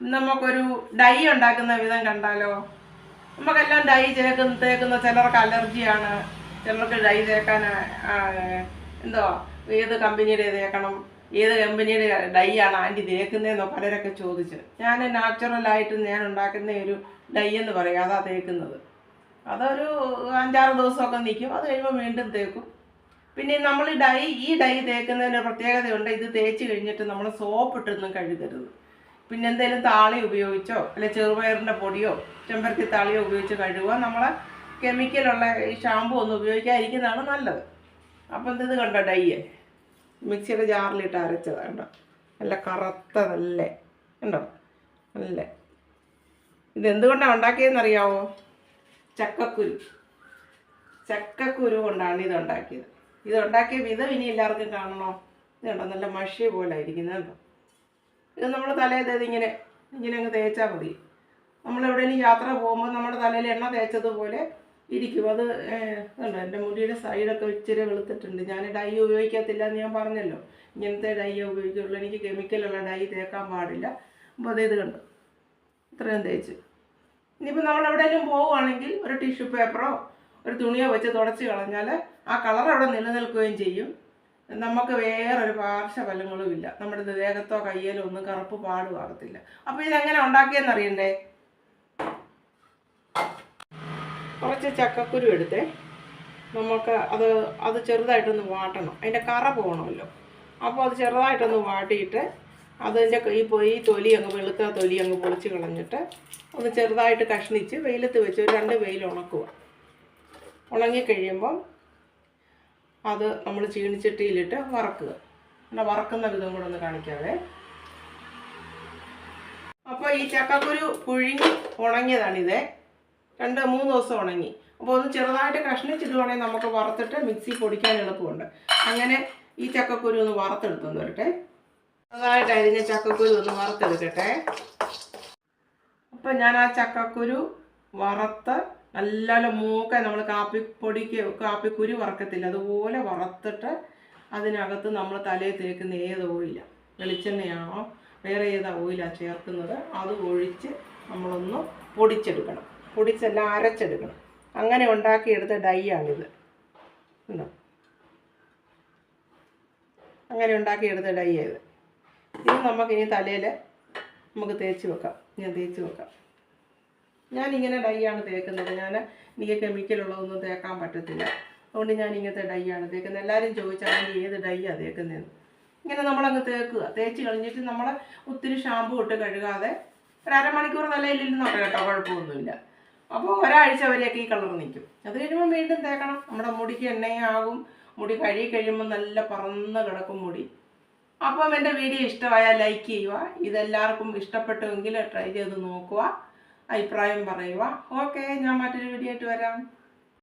നമുക്കൊരു ഡൈ ഉണ്ടാക്കുന്ന വിധം കണ്ടാലോ? നമുക്കെല്ലാം ഡൈ ചേക്കുന്ന തേക്കുന്ന ചിലർക്ക് അലർജിയാണ്. ചിലർക്ക് ഡൈ തേക്കാൻ ആ, എന്തോ ഏത് കമ്പനിയുടെ തേക്കണം ഏത് കമ്പനിയുടെ ഡൈ ആണ് ആന്റി തേക്കുന്നതെന്നോ പലരൊക്കെ ചോദിച്ച്. ഞാൻ നാച്ചുറലായിട്ട് ഞാൻ ഉണ്ടാക്കുന്ന ഒരു ഡൈ എന്ന് പറയും അതാ തേക്കുന്നത്. അതൊരു അഞ്ചാറ് ദിവസമൊക്കെ നിൽക്കും അത് കഴിയുമ്പോൾ വീണ്ടും തേക്കും. പിന്നെ നമ്മൾ ഈ ഡൈ ഈ ഡൈ തേക്കുന്നതിന് പ്രത്യേകതയുണ്ട് ഇത് തേച്ച് കഴിഞ്ഞിട്ട് നമ്മൾ സോപ്പ് ഇട്ടൊന്നും കഴുകരുത്. പിന്നെ എന്തെങ്കിലും താളി ഉപയോഗിച്ചോ? അല്ലെ ചെറുപയറിന്റെ പൊടിയോ ചെമ്പരത്തി താളിയോ ഉപയോഗിച്ച് കഴുകുക. നമ്മൾ കെമിക്കലുള്ള ഈ ഷാമ്പു ഒന്നും ഉപയോഗിക്കാതിരിക്കുന്നതാണ് നല്ലത്. അപ്പം ഇത് കണ്ടോ ഡൈയെ? മിക്സിയുടെ ജാറിലിട്ട് അരച്ചത് കണ്ടോ? നല്ല കറുത്ത നല്ല കണ്ടോ? നല്ല. ഇതെന്തുകൊണ്ടാണ് ഉണ്ടാക്കിയതെന്നറിയാവോ? ചക്കക്കുരു. ചക്കക്കുരു കൊണ്ടാണ് ഇത് ഉണ്ടാക്കിയത് ഇത് ഉണ്ടാക്കിയ വിധം ഇനി എല്ലാവർക്കും കാണണോ? ഇത് കണ്ടോ നല്ല മഷി പോലെ ഇരിക്കുന്നത് കണ്ടോ? ഇത് നമ്മൾ തലയിൽ ഇങ്ങനെ ഇങ്ങനെ അങ്ങ് തേച്ചാൽ മതി. നമ്മൾ എവിടെയെങ്കിലും യാത്ര പോകുമ്പോൾ നമ്മുടെ തലയിൽ എണ്ണ തേച്ചതുപോലെ ഇരിക്കും. അത് ഉണ്ട് എന്റെ മുടിയുടെ സൈഡൊക്കെ ഇച്ചിരി വെളുത്തിട്ടുണ്ട്. ഞാൻ ഡൈ ഉപയോഗിക്കത്തില്ല എന്ന് ഞാൻ പറഞ്ഞല്ലോ. ഇങ്ങനത്തെ ഡൈ ഉപയോഗിക്കുള്ളൂ. എനിക്ക് കെമിക്കലുള്ള ഡൈ തേക്കാൻ പാടില്ല. അപ്പോൾ അത് ഇത് കണ്ടു? ഇത്രയും തേച്ച്. ഇനിയിപ്പോൾ നമ്മൾ എവിടെയെങ്കിലും പോവുകയാണെങ്കിൽ ഒരു ടിഷ്യൂ പേപ്പറോ ഒരു തുണിയോ വെച്ച് തുടച്ച് കളഞ്ഞാൽ ആ കളർ അവിടെ നിലനിൽക്കുകയും ചെയ്യും. നമുക്ക് വേറൊരു പാർശ്വഫലങ്ങളും ഇല്ല നമ്മുടെ ദേഹത്തോ കയ്യിലോ ഒന്നും കറുപ്പ് പാടുമാകത്തില്ല അപ്പോൾ ഇതെങ്ങനെ ഉണ്ടാക്കിയെന്ന് അറിയണ്ടേ? കുറച്ച് ചക്കക്കുരു എടുത്തേ. നമുക്ക് അത് അത് ചെറുതായിട്ടൊന്ന് വാട്ടണം. അതിന്റെ കറ പോകണമല്ലോ അപ്പോൾ അത് ചെറുതായിട്ടൊന്ന് വാട്ടിയിട്ട് അതിന്റെ ഈ പോയി തൊലി അങ്ങ് വെളുത്ത തൊലി അങ്ങ് പൊളിച്ച് കളഞ്ഞിട്ട് ഒന്ന് ചെറുതായിട്ട് കഷ്ണിച്ച് വെയിലത്ത് വെച്ച് രണ്ട് വെയിൽ ഉണക്കുക. ഉണങ്ങി ഉണങ്ങിക്കഴിയുമ്പം അത് നമ്മൾ ചീണിച്ചട്ടിയിലിട്ട് വറക്കുക. പിന്നെ വറക്കുന്ന വിധം കൂടെ ഒന്ന് കാണിക്കാവേ. അപ്പോൾ ഈ ചക്കക്കുരു പുഴുങ്ങി ഉണങ്ങിയതാണിത്. രണ്ട് മൂന്ന് ദിവസം ഉണങ്ങി. അപ്പോൾ ഒന്ന് ചെറുതായിട്ട് കഷ്ണിച്ചിടുവാണെങ്കിൽ നമുക്ക് വറുത്തിട്ട് മിക്സി പൊടിക്കാൻ എളുപ്പമുണ്ട്. അങ്ങനെ ഈ ചക്കക്കുരു ഒന്ന് വറുത്തെടുത്തു വരട്ടെ. ചെറുതായിട്ട് അരിഞ്ഞ ചക്കക്കുരു ഒന്ന് വറുത്തെടുക്കട്ടെ. അപ്പം ഞാൻ ആ ചക്കക്കുരു വറുത്ത് നല്ല മൂക്ക നമ്മൾ കാപ്പിപ്പൊടിക്ക് കാപ്പിക്കുരു വറക്കത്തില്ല. അതുപോലെ വറുത്തിട്ട് അതിനകത്ത് നമ്മൾ തലയിൽ തേക്കുന്ന ഏത് ഓയില? വെളിച്ചെണ്ണയാണോ? വേറെ ഏത് ഓയിലാണ് ചേർക്കുന്നത്? അത് ഒഴിച്ച് നമ്മളൊന്ന് പൊടിച്ചെടുക്കണം. പൊടിച്ചെല്ലാം അരച്ചെടുക്കണം. അങ്ങനെ ഉണ്ടാക്കിയെടുത്ത ഡൈ ആണിത് അങ്ങനെ ഉണ്ടാക്കിയെടുത്ത ഡൈ ഇത് ഇത് നമുക്ക് ഇനി തലയിൽ നമുക്ക് തേച്ച് വെക്കാം. ഞാൻ തേച്ച് വെക്കാം. ഞാനിങ്ങനെ ഡൈ ആണ് തേക്കുന്നത്. ഞാൻ എനിക്ക് കെമിക്കലുള്ളതൊന്നും തേക്കാൻ പറ്റത്തില്ല. അതുകൊണ്ട് ഞാൻ ഇങ്ങനത്തെ ഡൈ ആണ് തേക്കുന്നത്. എല്ലാവരും ചോദിച്ചാൽ "ആന്റി ഏത് ഡൈ ആണ് തേക്കുന്നതെന്ന് ഇങ്ങനെ നമ്മളങ്ങ് തേക്കുക. തേച്ച് കഴിഞ്ഞിട്ട് നമ്മൾ ഒത്തിരി ഷാമ്പു ഇട്ട് കഴുകാതെ ഒരു അരമണിക്കൂർ തലയിലിരുന്നോട്ടെ കേട്ടോ. കുഴപ്പമൊന്നുമില്ല. അപ്പോൾ ഒരാഴ്ച വരെയൊക്കെ ഈ കളർ നിൽക്കും. അത് കഴിയുമ്പോൾ വീണ്ടും തേക്കണം. നമ്മുടെ മുടിക്ക് എണ്ണയാകും. മുടി കഴുകി കഴിയുമ്പോൾ നല്ല പറന്ന് കിടക്കും മുടി. അപ്പം എന്റെ വീഡിയോ ഇഷ്ടമായാൽ ലൈക്ക് ചെയ്യുക. ഇതെല്ലാവർക്കും ഇഷ്ടപ്പെട്ടുവെങ്കിൽ ട്രൈ ചെയ്ത് നോക്കുക. അഭിപ്രായം പറയുക. ഓക്കെ ഞാൻ മറ്റൊരു വീഡിയോ ആയിട്ട് വരാം.